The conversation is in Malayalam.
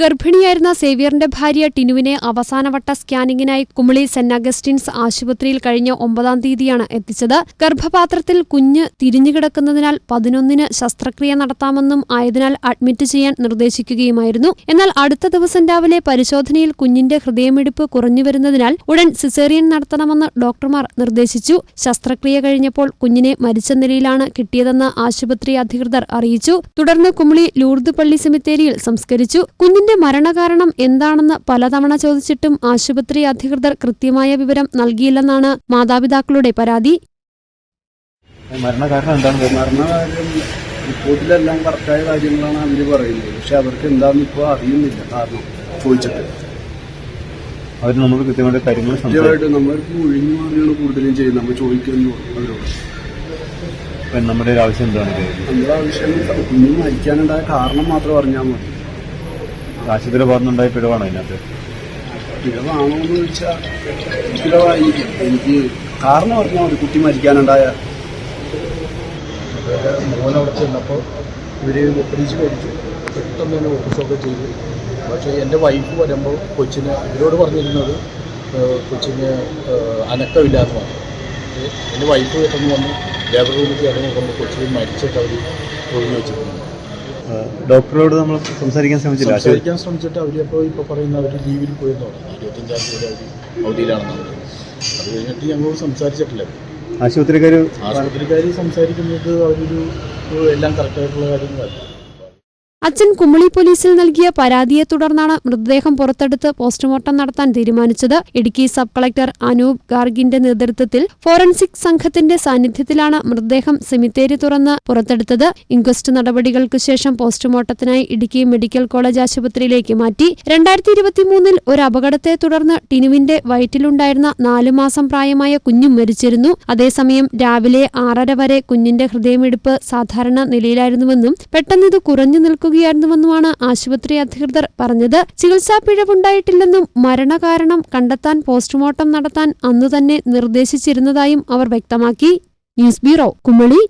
ഗർഭിണിയായിരുന്ന സേവ്യറിന്റെ ഭാര്യ ടിനുവിനെ അവസാനവട്ട സ്കാനിങ്ങിനായി കുമളി സെന്റ് അഗസ്റ്റിൻസ് ആശുപത്രിയിൽ കഴിഞ്ഞ ഒമ്പതാം തീയതിയാണ് എത്തിച്ചത്. ഗർഭപാത്രത്തിൽ കുഞ്ഞ് തിരിഞ്ഞുകിടക്കുന്നതിനാൽ പതിനൊന്നിന് ശസ്ത്രക്രിയ നടത്താമെന്നും ആയതിനാൽ അഡ്മിറ്റ് ചെയ്യാൻ നിർദ്ദേശിക്കുകയുമായിരുന്നു. എന്നാൽ അടുത്ത ദിവസം രാവിലെ പരിശോധനയിൽ കുഞ്ഞിന്റെ ഹൃദയമിടിപ്പ് കുറഞ്ഞുവരുന്നതിനാൽ ഉടൻ സിസേറിയൻ നടത്തണമെന്ന് ഡോക്ടർമാർ നിർദ്ദേശിച്ചു. ശസ്ത്രക്രിയ കഴിഞ്ഞപ്പോൾ കുഞ്ഞിനെ മരിച്ച നിലയിലാണ് കിട്ടിയതെന്ന് ആശുപത്രി അധികൃതർ അറിയിച്ചു. തുടർന്ന് കുമളി ലൂർദ് പള്ളി സെമിത്തേരിയിൽ സംസ്കരിച്ചു. കുഞ്ഞിന്റെ മരണകാരണം എന്താണെന്ന് പലതവണ ചോദിച്ചിട്ടും ആശുപത്രി അധികൃതർ കൃത്യമായ വിവരം നൽകിയില്ലെന്നാണ് മാതാപിതാക്കളുടെ പരാതി. മരണകാരണം എന്താണ്? മരണകാര്യം റിപ്പോർട്ടിലെല്ലാം കറക്റ്റായ കാര്യങ്ങളാണ് അവർ പറയുന്നത്. പക്ഷെ അവർക്ക് എന്താണെന്ന് ഇപ്പോൾ അറിയുന്നില്ല. കാരണം ചോദിച്ചിട്ട്. അവർ നമ്മൾ കൃത്യമായിട്ട് കാര്യങ്ങൾ കൃത്യമായിട്ട് നമ്മൾക്ക് ഒഴിഞ്ഞു മാറിയാണ് കൂടുതലും ചെയ്യുന്നത്. നമ്മൾ ചോദിക്കുന്നു അവരോട്. നമ്മുടെ ഒരു ആവശ്യം എന്താണ്? നമ്മുടെ ആവശ്യം കുഞ്ഞു മരിക്കാനുണ്ടായ കാരണം മാത്രം അറിഞ്ഞാൽ മതി. ആശുപത്രി ഭാഗത്തുനിന്നുണ്ടായ പിഴവാണ് അതിനകത്ത്? പിഴവാണോ എന്ന് ചോദിച്ചാൽ പിഴവായിരിക്കും. എനിക്ക് കാരണം പറഞ്ഞാൽ ഒരു കുട്ടി മരിക്കാനുണ്ടായ. മോൻ അവിടെ ചെന്നപ്പോൾ ഇവർ ഒപ്പിച്ച് മേടിച്ചു പെട്ടെന്ന് തന്നെ ഓഫീസൊക്കെ ചെയ്തു. പക്ഷേ എന്റെ വൈഫ് വരുമ്പോൾ കൊച്ചിന് ഇവരോട് പറഞ്ഞിരുന്നത് കൊച്ചിന് ഏഹ്, പറഞ്ഞു. എന്റെ വൈഫ് പെട്ടെന്ന് വന്ന് ലേബർ റൂമിൽ ഇറങ്ങി നോക്കുമ്പോൾ കൊച്ചിന് മരിച്ചിട്ട് അവർ ഒഴിഞ്ഞു വെച്ചിട്ടുണ്ട് ഡോക്ടറോട് നമ്മൾ സംസാരിക്കാൻ ശ്രമിച്ചില്ല. സംസാരിക്കാൻ ശ്രമിച്ചിട്ട് അവരിപ്പോൾ ഇപ്പോൾ പറയുന്ന അവർ ലീവിൽ പോയെന്ന് പറഞ്ഞു. ഇരുപത്തഞ്ചാം തീയതി അവർ അവധിയിലാണെന്ന് അത് കഴിഞ്ഞിട്ട് ഞങ്ങൾ സംസാരിച്ചിട്ടില്ല. ആശുപത്രിക്കാർ ആശുപത്രിക്കാർ സംസാരിക്കുന്നത് അവരൊരു എല്ലാം കറക്റ്റായിട്ടുള്ള കാര്യങ്ങളല്ല. അച്ഛൻ കുമളി പോലീസിൽ നൽകിയ പരാതിയെ തുടർന്നാണ് മൃതദേഹം പുറത്തെടുത്ത് പോസ്റ്റ്മോർട്ടം നടത്താൻ തീരുമാനിച്ചത്. ഇടുക്കി സബ് കളക്ടർ അനൂപ് ഗാർഗിന്റെ നേതൃത്വത്തിൽ ഫോറൻസിക് സംഘത്തിന്റെ സാന്നിധ്യത്തിലാണ് മൃതദേഹം സെമിത്തേരി തുറന്ന് പുറത്തെടുത്തത്. ഇൻക്വസ്റ്റ് നടപടികൾക്ക് ശേഷം പോസ്റ്റ്മോർട്ടത്തിനായി ഇടുക്കി മെഡിക്കൽ കോളേജ് ആശുപത്രിയിലേക്ക് മാറ്റി. രണ്ടായിരത്തി ഇരുപത്തിമൂന്നിൽ ഒരു അപകടത്തെ തുടർന്ന് ടിനുവിന്റെ വയറ്റിലുണ്ടായിരുന്ന നാലു മാസം പ്രായമായ കുഞ്ഞും മരിച്ചിരുന്നു. അതേസമയം രാവിലെ ആറര വരെ കുഞ്ഞിന്റെ ഹൃദയമിടിപ്പ് സാധാരണ നിലയിലായിരുന്നുവെന്നും പെട്ടെന്ന് ഇത് കുറഞ്ഞു നിൽക്കുകയായിരുന്നുവെന്നുമാണ് ആശുപത്രി അധികൃതർ പറഞ്ഞത്. ചികിത്സാ പിഴവുണ്ടായിട്ടില്ലെന്നും മരണകാരണം കണ്ടെത്താൻ പോസ്റ്റ്മോർട്ടം നടത്താൻ അന്നുതന്നെ നിർദ്ദേശിച്ചിരുന്നതായും അവർ വ്യക്തമാക്കി. News bureau Kumily.